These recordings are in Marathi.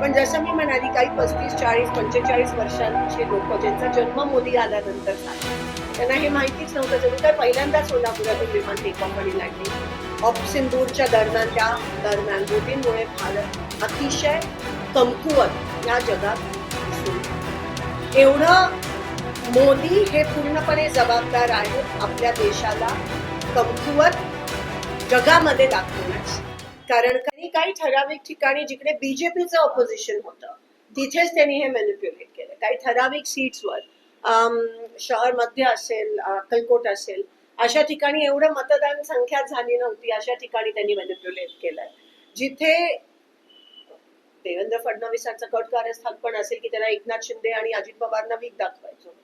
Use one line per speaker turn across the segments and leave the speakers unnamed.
पण जसं मी म्हणाली काही पस्तीस चाळीस पंचेचाळीस वर्षांचे लोक ज्यांचा जन्म मोदी आल्यानंतर झाला. त्यांना हे माहितीच नव्हतं जणू काय पहिल्यांदा सोलापुरातून विमान टेक लागली. ऑफ सिंदूरच्या दरम्यान त्या दरम्यान मोदींमुळे भारत अतिशय कमकुवत या जगात एवढं मोदी हे पूर्णपणे जबाबदार आहेत आपल्या देशाला कमकुवत जगामध्ये दाखवण्यास कारण काही काही ठराविक ठिकाणी जिकडे बीजेपीचं ऑपोजिशन होतं तिथेच त्यांनी हे मॅन्युप्युलेट केलं. काही ठराविक सीट्सवर शहर मध्य असेल अक्कलकोट असेल अशा ठिकाणी एवढं मतदान संख्या झाली नव्हती अशा ठिकाणी त्यांनी मॅन्युप्युलेट केलंय. जिथे देवेंद्र फडणवीसांचं कट कार्यस्थान पण असेल की त्यांना एकनाथ शिंदे आणि अजित पवारना वीक दाखवायचो.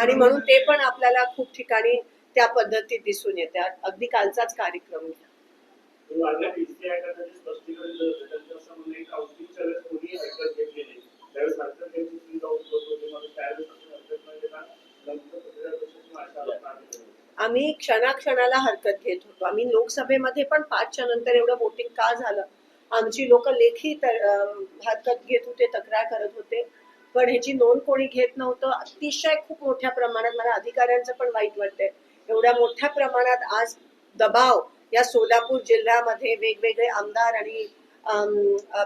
आणि म्हणून ते पण आपल्याला खूप ठिकाणी त्या पद्धतीत दिसून येतात अगदी कालचाच कार्यक्रम
स्पष्टीकरण असं की कोणी घेतली नाही. त्यावेळेस सुविधा उपलब्ध होती. मग त्यावेळेस
आम्ही क्षणाक्षणाला हरकत घेत होतो. आम्ही लोकसभेमध्ये पण पाचच्या नंतर एवढं वोटिंग का झालं? आमची लोक लेखी तर- हरकत घेत होते तक्रार करत होते. पण ह्याची नोंद कोणी घेत नव्हतं. अतिशय खूप मोठ्या प्रमाणात मला अधिकाऱ्यांचं पण वाईट वाटतंय. एवढ्या मोठ्या प्रमाणात आज दबाव या सोलापूर जिल्ह्यामध्ये वेगवेगळे आमदार आणि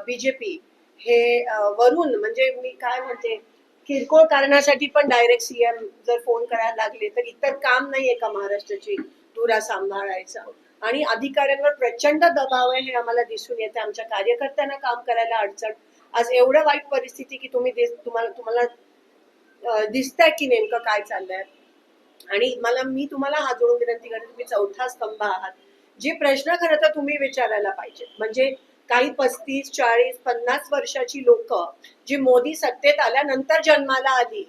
बीजेपी हे वरून म्हणजे मी काय म्हणते किरकोळ कारणासाठी पण डायरेक्ट सीएम जर फोन करायला लागले तर इतर काम नाहीये का महाराष्ट्राची धुरा सांभाळायचा. आणि अधिकाऱ्यांवर प्रचंड दबाव आहे हे आम्हाला दिसून येते. आमच्या कार्यकर्त्यांना काम करायला अडचण. आज एवढं वाईट परिस्थिती की तुम्ही तुम्हाला तुम्हाला दिसतंय की नेमकं काय चाललंय. आणि मला मी तुम्हाला हात जोडून विनंती करते तुम्ही चौथा स्तंभ आहात. जे प्रश्न खरं तर तुम्ही विचारायला पाहिजे म्हणजे काही पस्तीस चाळीस पन्नास वर्षाची लोक जी मोदी सत्तेत आल्यानंतर जन्माला आली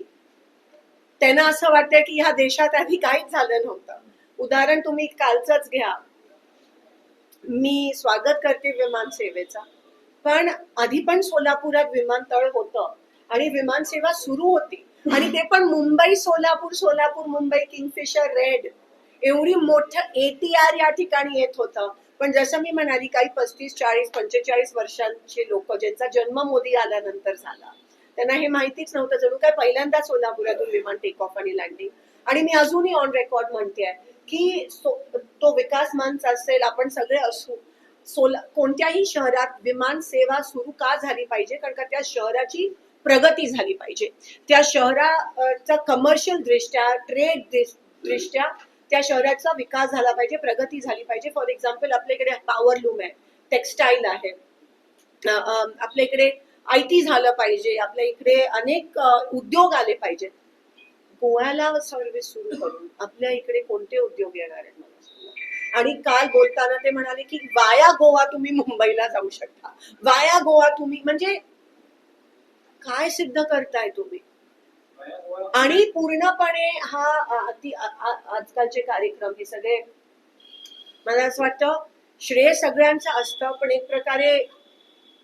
त्यांना असं वाटतंय की ह्या देशात आधी काहीच झालं नव्हतं. उदाहरण तुम्ही कालचंच घ्या. मी स्वागत करते विमान सेवेचा. पण आधी पण सोलापुरात विमानतळ होतं आणि विमानसेवा सुरू होती. आणि ते पण मुंबई सोलापूर सोलापूर मुंबई किंगफिशर रेड एवढी मोठं एटीआर या ठिकाणी येत होतं. पण जसं मी म्हणाली काही पस्तीस चाळीस पंचेचाळीस वर्षांचे लोक ज्यांचा जन्म मोदी आल्यानंतर झाला. त्यांना हे माहितीच नव्हतं. जणू काय पहिल्यांदा सोलापुरातून विमान टेक ऑफ आणि लँडिंग आणि मी अजूनही ऑन रेकॉर्ड म्हणते की तो विकास मंच असेल आपण सगळे असू. सोला कोणत्याही शहरात विमान सेवा सुरू का झाली पाहिजे? कारण का त्या शहराची प्रगती झाली पाहिजे. त्या शहराचा कमर्शियल दृष्ट्या ट्रेड दृष्ट्या त्या शहराचा विकास झाला पाहिजे प्रगती झाली पाहिजे. फॉर एक्झाम्पल आपल्या इकडे आहे टेक्स्टाईल आहे. आपल्या इकडे आय टी झालं पाहिजे आपल्या इकडे अनेक उद्योग आले पाहिजेत. गोव्याला सर्व्हिस सुरू करून आपल्या इकडे कोणते उद्योग येणार आहेत मला सांगा. आणि काल बोलताना ते म्हणाले की वाया गोवा तुम्ही मुंबईला जाऊ शकता. वाया गोवा तुम्ही म्हणजे काय सिद्ध करताय तुम्ही? आणि पूर्णपणे हा आजकालचे कार्यक्रम हे सगळे मला असं वाटतं श्रेय सगळ्यांचं असतं पण एक प्रकारे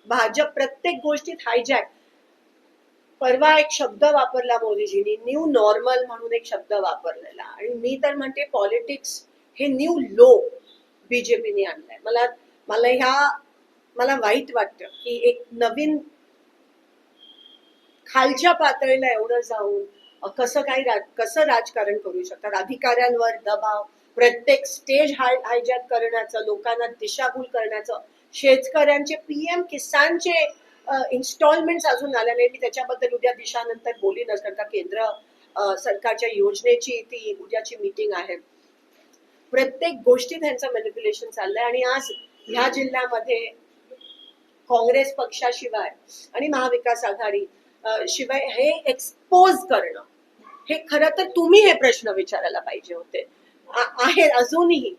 भाजप प्रत्येक गोष्टीत हायजॅक परवा एक शब्द वापरला मोदीजींनी न्यू नॉर्मल म्हणून एक शब्द वापरलेला. आणि मी तर म्हणते पॉलिटिक्स हे न्यू लो बीजेपीने आणलंय. मला मला ह्या मला वाईट वाटतं की एक नवीन खालच्या पातळीला एवढं जाऊन कसं काही राज कसं राजकारण करू शकतात? अधिकाऱ्यांवर दबाव प्रत्येक स्टेज हाय हायजॅक करण्याचं लोकांना दिशाभूल करण्याचं शेतकऱ्यांचे पीएम किसानचे इन्स्टॉलमेंट अजून आल्या नाही मी त्याच्याबद्दल उद्या दिशानंतर बोलीनच कारण का? केंद्र सरकारच्या योजनेची ती उद्याची मीटिंग आहे. प्रत्येक गोष्टीत त्यांचं मॅनिप्युलेशन चाललंय आणि आज ह्या जिल्ह्यामध्ये काँग्रेस पक्षाशिवाय आणि महाविकास आघाडी शिवाय हे एक्सपोज करणं हे खरं तर तुम्ही हे प्रश्न विचारायला पाहिजे होते. आहे अजूनही.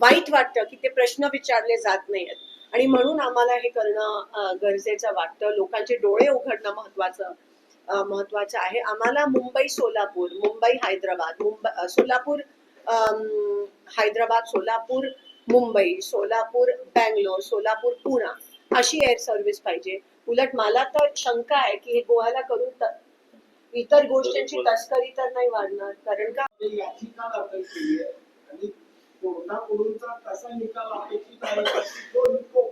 वाईट वाटतं की ते प्रश्न विचारले जात नाहीत आणि म्हणून आम्हाला हे करणं गरजेचं वाटतं. लोकांचे डोळे उघडणं महत्वाचं महत्वाचं आहे. आम्हाला मुंबई सोलापूर मुंबई हैदराबाद मुंबई सोलापूर हैदराबाद सोलापूर मुंबई सोलापूर बँगलोर सोलापूर पुणा अशी एअर सर्व्हिस पाहिजे. उलट मला तर शंका आहे की हे गोव्याला करून इतर गोष्टींची तस्करी तर नाही वाढणार कारण का?
याचिका दाखल केली आहे आणि कोर्टाकडूनचा कसा निकाल अपेक्षित आहे जो निको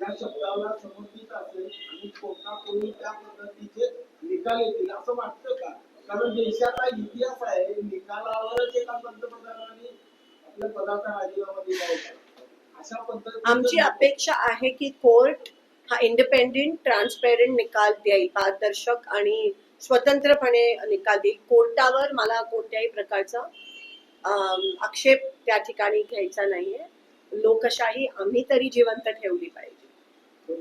या शब्दाला समर्पित आणि त्या पद्धतीचे निकाल येतील असं वाटतं का? कारण देशाचा इतिहास आहे निकालावरच एका पंतप्रधानांनी आपल्या पदाचा राजीनामा दिला होता. अशा
आमची अपेक्षा आहे की कोर्ट हा इंडिपेंडेंट ट्रान्सपेरंट निकाल देईल पारदर्शक आणि स्वतंत्रपणे निकाल देईल. कोर्टावर मला कोणत्याही प्रकारचा आक्षेप त्या ठिकाणी घ्यायचा नाहीये. लोकशाही आम्ही तरी जिवंत ठेवली पाहिजे.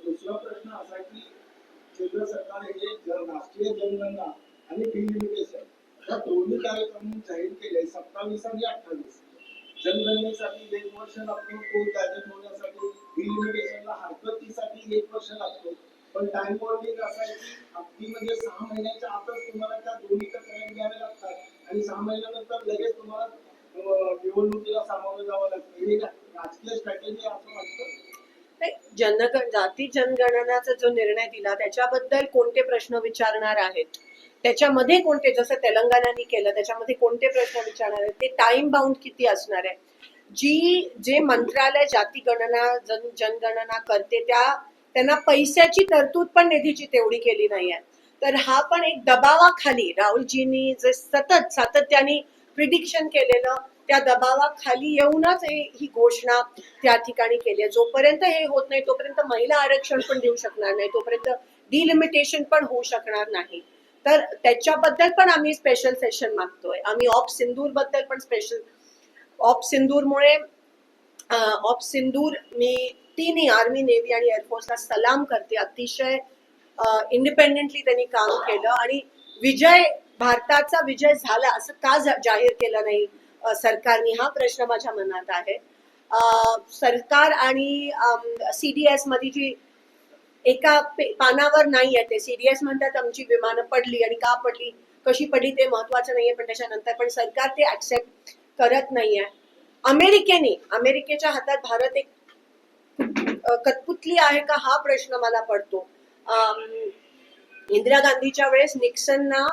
दुसरा प्रश्न असा की केंद्र सरकार हे राष्ट्रीय जनगणना आणि डिलिमिटेशन या दोन्ही कार्यक्रम जाहीर केले सत्तावीस आणि अठ्ठावीस. जनगणनेसाठी एक वर्ष लागतो तो गॅजेट होण्यासाठी. हरकतीसाठी एक वर्ष लागतो. पण टाइम अगदी म्हणजे सहा महिन्याच्या आतच तुम्हाला त्या लागतात. आणि सहा महिन्यानंतर लगेच तुम्हाला निवडणुकीला सामोरं जावं लागतं. हे राजकीय स्ट्रॅटेजी असं वाटतं?
जनगण जाती जनगणनाचा जो निर्णय दिला त्याच्याबद्दल कोणते प्रश्न विचारणार आहेत? त्याच्यामध्ये कोणते जसं तेलंगणाने केलं त्याच्यामध्ये कोणते प्रश्न विचारणार आहेत? ते टाइम बाउंड किती असणार आहे? जी जे मंत्रालय जाती गणना जन जनगणना करते त्या त्यांना पैशाची तरतूद पण निधीची तेवढी केली नाही आहे तर हा पण एक दबावाखाली राहुलजींनी जे सतत सातत्याने प्रिडिक्शन केलेलं त्या दबावाखाली येऊनच ही घोषणा त्या ठिकाणी केली आहे. जोपर्यंत हे होत नाही तोपर्यंत महिला आरक्षण पण देऊ शकणार नाही तोपर्यंत डिलिमिटेशन पण होऊ शकणार नाही. तर त्याच्याबद्दल पण आम्ही स्पेशल सेशन मागतोय. आम्ही ऑफ सिंदूरबद्दल पण स्पेशल ऑप सिंदूरमुळे ऑप सिंदूर मी तिन्ही आर्मी नेव्ही आणि एअरफोर्सला सलाम करते. अतिशय इंडिपेंडेंटली त्यांनी काम केलं आणि विजय भारताचा विजय झाला असं का जाहीर केलं नाही सरकारने? हा प्रश्न माझ्या मनात आहे. सरकार आणि सीडीएसमध्ये जी एका पानावर नाही आहे ते. सीडीएस म्हणतात आमची विमानं पडली आणि का पडली कशी पडली ते महत्वाचं नाहीये पण त्याच्यानंतर पण सरकार ते ऍक्सेप्ट करत नाहीये. अमेरिकेने अमेरिकेच्या हातात भारत एक कठपुतली कतपुतली आहे का हा प्रश्न मला पडतो. इंदिरा गांधीच्या वेळेस निक्सनना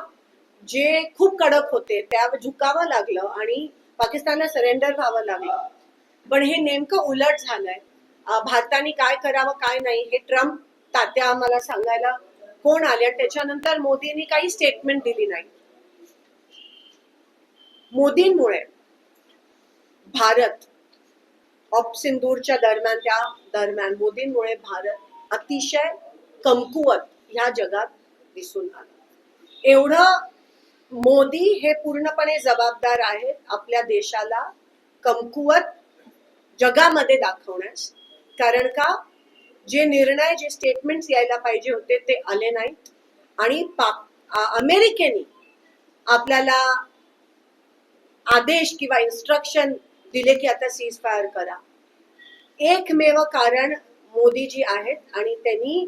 जे खूप कडक होते त्या झुकावं लागलं आणि पाकिस्तानला सरेंडर व्हावं लागलं. पण हे नेमकं उलट झालंय. भारताने काय करावं काय नाही हे ट्रम्प तात्या आम्हाला सांगायला कोण आले आणि त्याच्यानंतर मोदींनी काही स्टेटमेंट दिली नाही. मोदींमुळे भारत. ऑफ सिंदूरच्या दरम्यान त्या दरम्यान मोदींमुळे भारत अतिशय कमकुवत ह्या जगात दिसून आला. एवढं मोदी हे पूर्णपणे जबाबदार आहेत आपल्या देशाला कमकुवत जगामध्ये दाखवण्यास. कारण का? जे निर्णय जे स्टेटमेंट्स यायला पाहिजे होते ते आले नाहीत. आणि अमेरिकेने आपल्याला आदेश किंवा इन्स्ट्रक्शन दिले की आता सीज फायर करा. एकमेव कारण मोदीजी आहेत आणि त्यांनी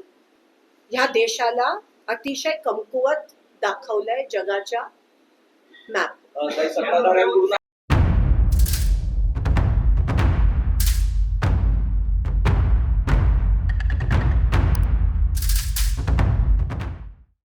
ह्या देशाला अतिशय कमकुवत दाखवलंय जगाच्या मॅप